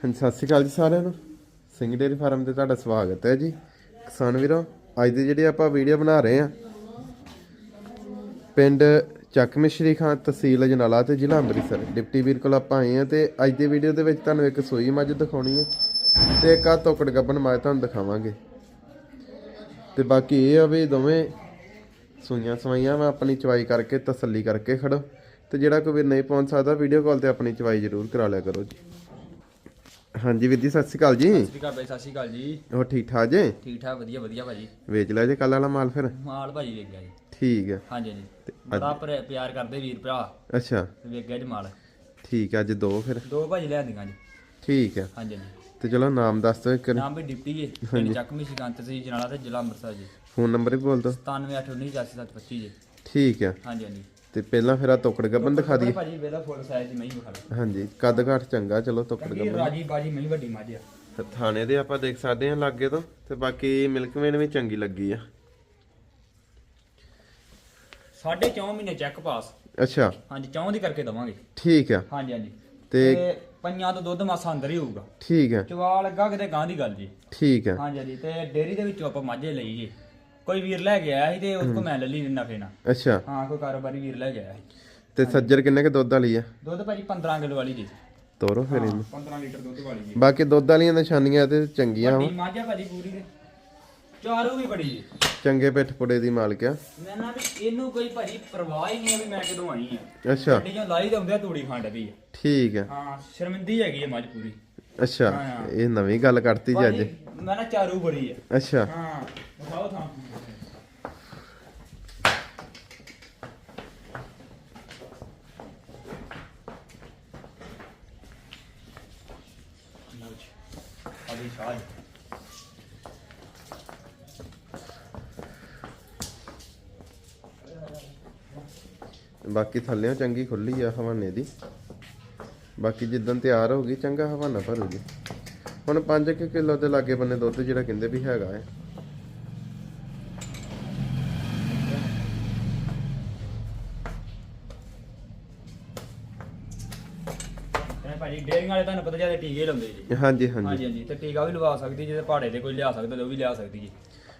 ਹਾਂਜੀ, ਸਤਿ ਸ਼੍ਰੀ ਅਕਾਲ ਜੀ ਸਾਰਿਆਂ ਨੂੰ। ਸਿੰਘ ਡੇਅਰੀ ਫਾਰਮ ਤੇ ਤੁਹਾਡਾ ਸਵਾਗਤ ਹੈ ਜੀ। ਕਿਸਾਨ ਵੀਰੋ, ਅੱਜ ਦੇ ਜਿਹੜੇ ਆਪਾਂ ਵੀਡੀਓ ਬਣਾ ਰਹੇ ਹਾਂ, ਪਿੰਡ ਚੱਕ ਮਿਸ਼ਰੀ ਖਾਂ ਤਹਿਸੀਲ ਅਜਨਾਲਾ ਤੇ ਜ਼ਿਲ੍ਹਾ ਅੰਮ੍ਰਿਤਸਰ। ਡਿਪਟੀ ਵੀਰ ਕੋਲ ਆਪਾਂ ਆਏ ਹਾਂ ਤੇ ਅੱਜ ਦੀ ਵੀਡੀਓ ਦੇ ਵਿੱਚ ਤੁਹਾਨੂੰ ਇੱਕ ਸੂਈ ਮੱਝ ਦਿਖਾਉਣੀ ਹੈ ਤੇ ਇੱਕ ਆ ਤੋਕੜ ਗੱਬਣ ਮੱਝ ਤੁਹਾਨੂੰ ਦਿਖਾਵਾਂਗੇ। ਤੇ ਬਾਕੀ ਇਹ ਆ ਵੀ ਦੋਵੇਂ ਸੂਈਆਂ ਸਵਾਈਆਂ ਵਾ, ਆਪਣੀ ਚਵਾਈ ਕਰਕੇ ਤਸੱਲੀ ਕਰਕੇ ਖੜੋ। ਤੇ ਜਿਹੜਾ ਕੋਈ ਵੀਰ ਨਹੀਂ ਪਹੁੰਚ ਸਕਦਾ, ਵੀਡੀਓ ਕਾਲ ਤੇ ਆਪਣੀ ਚਵਾਈ ਜ਼ਰੂਰ ਕਰਾ ਲਿਆ ਕਰੋ ਜੀ। ਹਾਂਜੀ ਵੀਰ ਜੀ ਸਤਿ ਸ਼੍ਰੀ ਅਕਾਲ ਜੀ। ਸਤਿ ਸ਼੍ਰੀ ਅਕਾਲ ਬਾਈ ਸਤਿ ਸ਼੍ਰੀ ਅਕਾਲ ਜੀ। ਹੋਰ ਠੀਕ ਠਾਕ ਜੇ? ਠੀਕ ਠਾਕ ਵਧੀਆ ਵਧੀਆ ਭਾਜੀ। ਵੇਚ ਲਿਆ ਜੇ ਕੱਲ ਵਾਲਾ ਮਾਲ ਫਿਰ? ਮਾਲ ਭਾਜੀ ਵੇਖ ਗਿਆ ਜੀ। ਠੀਕ ਹੈ ਹਾਂਜੀ ਹਾਂਜੀ। ਬੜਾ ਪਿਆਰ ਕਰਦੇ ਵੀਰ ਭਰਾ। ਅੱਛਾ। ਗਿਆ ਜੀ ਮਾਲ। ਠੀਕ ਹੈ ਅੱਜ ਦੋ ਫਿਰ। ਦੋ ਭਾਜੀ ਲਿਆਂਦੀਆਂ ਜੀ। ਠੀਕ ਹੈ ਹਾਂਜੀ ਹਾਂਜੀ। ਤੇ ਚਲੋ ਨਾਮ ਦੱਸ ਦਿਓ ਇੱਕ ਨਾਮ ਵੀ ਡਿਪਟੀ ਜੀ ਪਿੰਡ ਚੱਕਮੀ ਸ਼ਿਕਾਂਤ ਸੀ ਜਨਾਲਾ ਤੇ ਜ਼ਿਲ੍ਹਾ ਅੰਮ੍ਰਿਤਸਰ ਜੀ। ਫੋਨ ਨੰਬਰ ਵੀ ਬੋਲ ਦਿਓ। 9781944725 ਜੀ। ਠੀਕ ਹੈ ਹਾਂਜੀ ਹਾਂਜੀ। ਤੇ ਪਹਿਲਾਂ ਫਿਰ ਆ ਤੋਕੜ ਗੱਬਨ ਦਿਖਾ ਦਈਏ। ਭਾਜੀ ਵੇਦਾ ਫੁੱਲ ਸਾਈਜ਼ ਦੀ ਮਹੀਂ ਵਿਖਾ ਲਓ ਹਾਂਜੀ ਕੱਦ ਘਾਟ ਚੰਗਾ ਚਲੋ ਤੋਕੜ ਕਿਉਂਕਿ ਗੱਬਨ ਰਾਜੀ ਬਾਜੀ ਮਹੀਂ ਵੱਡੀ ਮੱਝ ਆ। ਤੇ ਥਾਣੇ ਦੇ ਆਪਾਂ ਦੇਖ ਸਕਦੇ ਹਾਂ ਲਾਗੇ ਤੋਂ ਤੇ ਬਾਕੀ ਮਿਲਕਵੇਨ ਵੀ ਚੰਗੀ ਲੱਗੀ ਆ। ਸਾਢੇ ਚੌਂ ਮਹੀਨੇ ਚੈੱਕ ਪਾਸ ਅੱਛਾ। ਹਾਂਜੀ ਚੌਂ ਦੀ ਕਰਕੇ ਦਵਾਂਗੇ। ਠੀਕ ਆ। ਹਾਂਜੀ ਹਾਂਜੀ। ਤੇ- ਪੰਜਾਂ ਤੋਂ ਦੁੱਧ ਮਾਸਾ ਅੰਦਰ ਹੀ ਹੋਊਗਾ। ਠੀਕ ਆ। ਚਵਾ ਲੱਗਾ ਕਿਤੇ ਗਾਂ ਦੀ ਗੱਲ ਜੀ। ਠੀਕ ਆ। ਹਾਂਜੀ ਹਾਂਜੀ। ਤੇ ਡੇਅਰੀ ਦੇ ਵਿੱਚੋਂ ਆਪਾਂ ਮਾਝੇ ਲਈ ਜੀ ਕੋਈ ਵੀਰ ਲੈ ਕੇ ਆਇਆ ਸੀ ਤੇ ਉਸ ਕੋ ਮੈਂ ਲੈ ਲਈ ਨਫੇ ਨਾਲ ਅੱਛਾ। ਹਾਂ ਕੋਈ ਕਾਰੋਬਾਰੀ ਵੀਰ ਲੈ ਕੇ ਆਇਆ ਸੀ। ਤੇ ਸੱਜਰ ਕਿੰਨੇ ਕ ਦੁੱਧ ਵਾਲੀ ਆ? ਦੁੱਧ ਭਾਜੀ 15 ਕਿਲੋ ਵਾਲੀ ਜੀ। ਤੋਰੋ ਫਿਰ ਇਹਨੂੰ। 15 ਲੀਟਰ ਦੁੱਧ ਵਾਲੀ ਜੀ। ਬਾਕੀ ਦੁੱਧ ਵਾਲੀਆਂ ਨਿਸ਼ਾਨੀਆਂ ਤੇ ਚੰਗੀਆਂ ਵਾ। ਵੱਡੀ ਮਾਝਾ ਭਾਜੀ ਪੂਰੀ ਦੇ ਚਾਰੂ ਵੀ ਬੜੀ ਜੀ। ਚੰਗੇ ਪਿੱਠ ਪੁੜੇ ਦੀ ਮਾਲਕ ਆ। ਮੈਂ ਨਾ ਵੀ ਇਹਨੂੰ ਕੋਈ ਭਾਜੀ ਪਰਵਾਹ ਹੀ ਨਹੀਂ ਆ ਵੀ ਮੈਂ ਕਿਦੋਂ ਆਈ ਆ। ਅੱਛਾ। ਗੱਡੀ ਚੋਂ ਲਾਈ ਤਾਂ ਹੁੰਦੇ ਆ ਤੂੜੀ ਖੰਡ ਵੀ ਆ। ਠੀਕ ਆ। ਹਾਂ ਸ਼ਰਮਿੰਦੀ ਹੈਗੀ ਆ ਮੱਝ ਪੂਰੀ। ਅੱਛਾ। ਇਹ ਨਵੀਂ ਗੱਲ ਕਰਤੀ ਜੀ ਅੱਜ। ਭਾਜੀ, ਮੈਂ ਨਾ ਚਾਰੂ ਬੜੀ ਆ। ਅੱਛਾ। ਹਾਂ ਬਤਾਓ ਥਾਂ ਲਓ ਜੀ ਅਭੀ ਸ਼ਾਹ ਬਾਕੀ ਥੱਲਿਓਂ ਚੰਗੀ ਖੁੱਲੀ ਆ ਹਵਾਨੇ ਦੀ। ਬਾਕੀ ਜਿੱਦਣ ਤਿਆਰ ਹੋ ਗਈ, ਚੰਗਾ ਹਵਾਨਾ ਭਰੂਗੀ। ਹੁਣ 5 ਕਿਲੋ ਦੇ ਲਾਗੇ ਬੰਨੇ ਦੁੱਧ ਜਿਹੜਾ ਕਹਿੰਦੇ ਵੀ ਹੈਗਾ ਹੈ। ਭਾਜੀ ਡੇਅਰਿੰਗ ਵਾਲੇ ਤੁਹਾਨੂੰ ਪਤਾ ਜ਼ਿਆਦਾ ਟੀਕੇ ਲਾਉਂਦੇ ਜੀ। ਹਾਂਜੀ ਹਾਂਜੀ। ਹਾਂਜੀ ਹਾਂਜੀ। ਤੇ ਟੀਕਾ ਵੀ ਲਵਾ ਸਕਦੀ ਜੇ ਪਹਾੜੇ ਤੇ ਕੋਈ ਲਿਆ ਸਕਦਾ ਤੇ ਉਹ ਵੀ ਲਿਆ ਸਕਦੀ ਜੀ।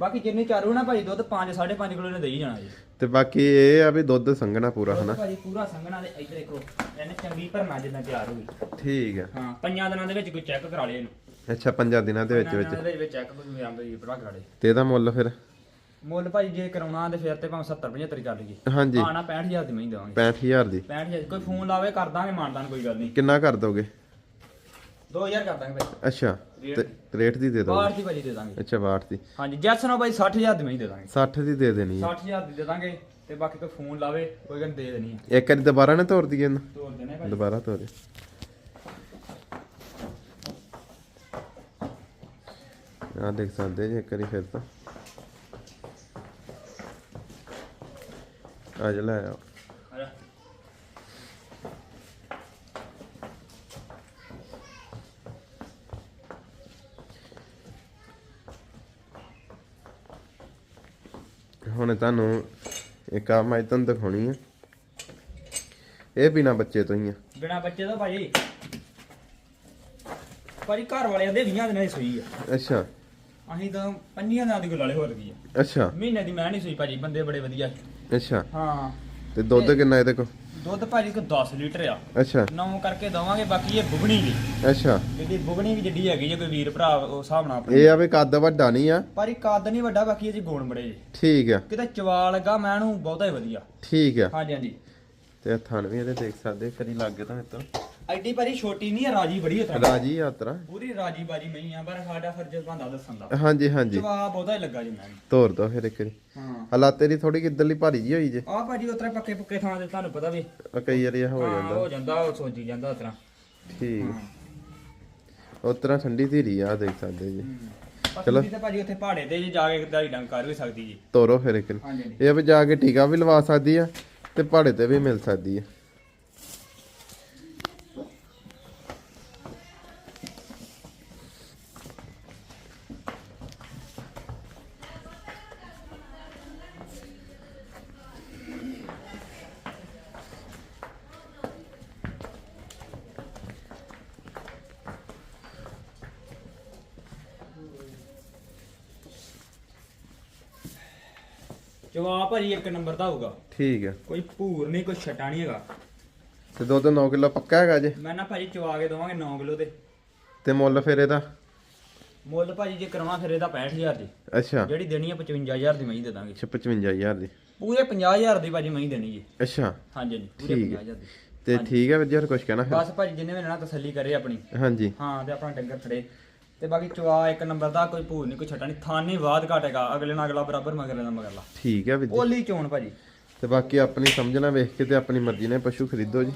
ਬਾਕੀ ਜਿੰਨੀ ਚਾਰੂ ਨਾ ਭਾਜੀ ਦੁੱਧ 5 5.5 ਕਿਲੋ ਨੇ ਦੇਈ ਜਾਣਾ ਜੀ। ਤੇ ਬਾਕੀ ਇਹ ਆ ਵੀ ਦੁੱਧ ਸੰਘਣਾ ਪੂਰਾ ਹਨਾ? ਭਾਜੀ ਪੂਰਾ ਸੰਘਣਾ ਦੇ ਇੱਧਰ ਦੇਖੋ ਇਹਨੇ ਚੰਗੀ ਭਰਨਾ ਜਿੱਦਾਂ ਤਿਆਰ ਹੋਈ ਠੀਕ ਆ। ਹਾਂ ਪੰਜਾਂ ਦਿਨਾਂ ਦੇ ਵਿੱਚ ਕੋਈ ਚੈੱਕ ਕਰਾ ਲੇ ਇਹਨੂੰ। ਅੱਛਾ ਪੰਜਾਂ ਦਿਨਾਂ ਦੇ ਵਿੱਚ ਵਿੱਚ ਦਿਨਾਂ ਦੇ ਵਿੱਚ ਚੈੱਕ ਕੋਈ ਆਂਦਾ ਜੀ ਭਰਾ ਕਰਾ ਲੇ ਤੇ ਇਹਦਾ ਮੁੱਲ ਫਿਰ? ਮੁੱਲ ਭਾਜੀ ਜੇ ਕਰਾਉਣਾ ਤੇ ਫਿਰ ਤੇ ਭਾਵੇਂ 70 75 ਕਰ ਲਈਏ ਹਾਂਜੀ। ਆਣਾ 65000 ਦੀ ਮਹੀਂ ਦੇਵਾਂਗੇ। 65000 ਦੀ। 65000 ਕੋਈ ਫੋਨ ਲਾਵੇ ਕਰ ਦਾਂਗੇ ਮਾਨਦਾਨ ਕੋਈ ਗੱਲ ਨਹੀਂ। ਕਿੰਨਾ ਕਰ ਦੋਗੇ? 2000 ਕਰ ਦਾਂਗੇ ਭਾਈ ਅੱਛਾ ਤੇ ਰੇਟ ਦੀ ਦੇ ਦੋਗੇ? ਬਾਹਰ ਦੀ ਭਾਜੀ ਦੇ ਦਾਂਗੇ। ਅੱਛਾ 62 ਦੀ। ਹਾਂਜੀ ਜੈਸਨ ਬਾਈ 60000 ਦੀ ਮਹੀਂ ਦੇ ਦਾਂਗੇ। 60 ਦੀ ਦੇ ਦੇਣੀ ਆ 60000 ਦੀ ਦੇ ਦਾਂਗੇ ਤੇ ਬਾਕੀ ਕੋਈ ਫੋਨ ਲਾਵੇ ਕੋਈ ਗੱਲ ਦੇ ਦੇਣੀ ਆ ਇੱਕ ਵਾਰੀ ਦੁਬਾਰਾ ਨਾ ਦਈਏ ਦੇਣੇ ਭਾਈ ਦੁਬਾਰਾ ਤੋਰੇ। ਆ ਦੇਖ ਸਕਦੇ ਜੀ ਇੱਕ ਵਾਰੀ ਫਿਰ ਤਾਂ। ਆ ਜਾ ਲੈ ਆ। ਹੁਣ ਤੁਹਾਨੂੰ ਇੱਕ ਆ ਮੈਂ ਤੁਹਾਨੂੰ ਦਿਖਾਉਣੀ ਆ। ਇਹ ਬਿਨਾ ਬੱਚੇ ਤੋਂ ਹੀ ਆ। ਬਿਨਾ ਬੱਚੇ ਤੋਂ ਭਾਜੀ। ਭਾਜੀ ਘਰ ਵਾਲਿਆਂ ਦੇ 20 ਦਿਨਾਂ ਦੀ ਸੂਈ ਆ। ਅੱਛਾ। ਅਸੀਂ ਤਾਂ 5 ਦਿਨਾਂ ਦੀ ਗੁਲਾਲੇ ਹੋਰ ਗਈ ਆ। ਅੱਛਾ। ਮਹੀਨੇ ਦੀ ਮੈਂ ਨਹੀਂ ਸੂਈ ਭਾਜੀ ਬੰਦੇ ਬੜੇ ਵਧੀਆ। ਅੱਛਾ। ਹਾਂ। ਤੇ ਦੁੱਧ ਕਿੰਨਾ ਇਹਦੇ ਕੋ ਦੁੱਧ ਭਾਜੀ ਕੋ 10 ਲੀਟਰ ਆ। ਅੱਛਾ। ਨੌ ਕਰਕੇ ਦਵਾਂਗੇ ਬਾਕੀ ਇਹ ਬੁਗਣੀ ਦੀ ਅੱਛਾ। ਜਿਹੜੀ ਬੁਗਣੀ ਵੀ ਜਿੱਡੀ ਹੈਗੀ ਜੇ ਕੋਈ ਵੀਰ ਭਰਾ ਉਹ ਹਿਸਾਬ ਨਾਲ ਆਪਣੀ। ਇਹ ਆ ਵੀ ਕੱਦ ਵੱਡਾ ਨਹੀਂ ਆ। ਪਰ ਇਹ ਕੱਦ ਨਹੀਂ ਵੱਡਾ ਬਾਕੀ ਇਹ ਜੀ ਗੋਣ ਬੜੇ ਜੀ। ਠੀਕ ਆ। ਕਿਤੇ ਚਵਾ ਲੱਗਾ ਮੈਂ ਨੂੰ ਬਹੁਤਾ ਹੀ ਵਧੀਆ। ਠੀਕ ਆ। ਹਾਂਜੀ ਹਾਂਜੀ। ਤੇ ਥਣ ਵੀ ਇਹਦੇ ਦੇਖ ਸਕਦੇ ਕਰੀ ਲੱਗੇ ਤਾਂ ਇਤੋਂ ਐਡੀ ਭਾਜੀ ਛੋਟੀ ਨਹੀਂ ਆ ਰਾਜੀ ਬੜੀ ਉਤਰਾ ਰਾਜੀ ਯਾਤਰਾ ਪੂਰੀ ਰਾਜੀ ਬਾਜੀ ਨਹੀਂ ਆ ਪਰ ਸਾਡਾ ਫਰਜ਼ ਬੰਦਾ ਦੱਸਣ ਦਾ। ਹਾਂਜੀ ਹਾਂਜੀ। ਚਵਾ ਬਹੁਤਾ ਹੀ ਲੱਗਾ ਜੀ ਮੈਂ ਤੋਰ ਦੋ ਫਿਰ ਇੱਕ ਵਾਰੀ। ਹਾਂ। ਹਾਲਾਤ ਤੇਰੀ ਥੋੜੀ ਕਿੱਧਰਲੀ ਭਾਰੀ ਜੀ ਹੋਈ ਜੇ। ਆ ਭਾਜੀ ਉਤਰਾ ਪੱਕੇ ਪੁੱਕੇ ਥਾਂ ਤੇ ਤੁਹਾਨੂੰ ਪਤਾ ਵੀ। ਕਈ ਵਾਰੀ ਇਹ ਹੋ ਹਾਂ, ਜਾਂਦਾ। ਹੋ ਜਾਂਦਾ ਉਹ ਸੋਚੀ ਜਾਂਦਾ ਉਤਰਾ। ਠੀਕ। ਉਸ ਤਰ੍ਹਾਂ ਠੰਡੀ ਧੀਰੀ ਆ ਦੇਖ ਸਕਦੇ ਜੀ। ਚਲੋ। ਤੇ ਭਾਜੀ ਉੱਥੇ ਪਹਾੜੇ ਤੇ ਜੇ ਜਾ ਕੇ ਦਾਈ ਡੰਗ ਕਰ ਵੀ ਸਕਦੀ ਜੀ। ਤੋਰੋ ਫਿਰ ਇੱਕ ਵਾਰੀ। ਹਾਂਜੀ ਹਾਂਜੀ। ਇਹ ਵੀ ਜਾ ਕੇ ਟੀਕਾ ਵੀ ਲਵਾ ਸਕਦੀ ਆ ਤੇ ਪਹਾੜੇ ਤੇ ਵੀ ਮਿਲ ਸਕਦੀ ਆ। ਚਵਾ ਭਾਜੀ ਇੱਕ ਨੰਬਰ ਦਾ ਹੋਊਗਾ। ਠੀਕ ਹੈ। ਕੋਈ ਭੂਰ ਨਹੀਂ ਕੋਈ ਛਟਾ ਨਹੀਂ ਹੈਗਾ। ਤੇ ਦੁੱਧ 9 ਕਿਲੋ ਪੱਕਾ ਹੈਗਾ ਜੇ? ਮੈਂ ਨਾ ਭਾਜੀ ਚਵਾ ਕੇ ਦਵਾਂਗੇ 9 ਕਿਲੋ ਦੇ ਤੇ ਮੁੱਲ ਫਿਰ ਇਹਦਾ? ਮੁੱਲ ਭਾਜੀ ਜੇ ਕਰਾਉਣਾ ਫਿਰ ਇਹਦਾ 65000 ਦੀ। ਅੱਛਾ। ਜਿਹੜੀ ਦੇਣੀ ਆ 55000 ਦੀ ਮਹੀਂ ਦੇ ਦਾਂਗੇ। ਅੱਛਾ 55000 ਦੀ। ਪੂਰੇ 50000 ਦੀ ਭਾਜੀ ਮਹੀਂ ਦੇਣੀ ਜੀ। ਅੱਛਾ। ਹਾਂਜੀ ਹਾਂਜੀ ਪੂਰੇ ਠੀਕ ਹੈ। 50000 ਦੀ। ਤੇ ਠੀਕ ਹੈ ਵੀਰ ਜੀ ਹੋਰ ਕੁਝ ਕਹਿਣਾ ਫਿਰ ਬਸ ਭਾਜੀ ਜਿੰਨੇ ਵੀ ਲੈਣਾ ਤਸੱਲੀ ਕਰੇ ਆਪਣੀ। ਹਾਂਜੀ। ਹਾਂ ਤੇ ਆਪਣਾ ਡੰਗਰ ਖੜੇ ਤੇ ਬਾਕੀ ਚਵਾ ਇੱਕ ਨੰਬਰ ਦਾ ਕੋਈ ਭੂਰ ਨਹੀਂ ਕੋਈ ਛਟਾ ਨਹੀਂ ਥਾਨੀ ਬਾਦ ਘਟੇਗਾ। ਅਗਲੇ ਨਾਲ ਅਗਲਾ ਬਰਾਬਰ ਮਗਲੇ ਨਾਲ ਮਗਰਲਾ ਠੀਕ ਹੈ ਵੀਰ ਜੀ। ਓਲੀ ਚੋਣ ਭਾਜੀ? ਤੇ ਬਾਕੀ ਆਪਣੀ ਸਮਝਣਾ ਵੇਖ ਕੇ ਤੇ ਆਪਣੀ ਮਰਜ਼ੀ ਨਾਲ ਪਸ਼ੂ ਖਰੀਦੋ ਜੀ।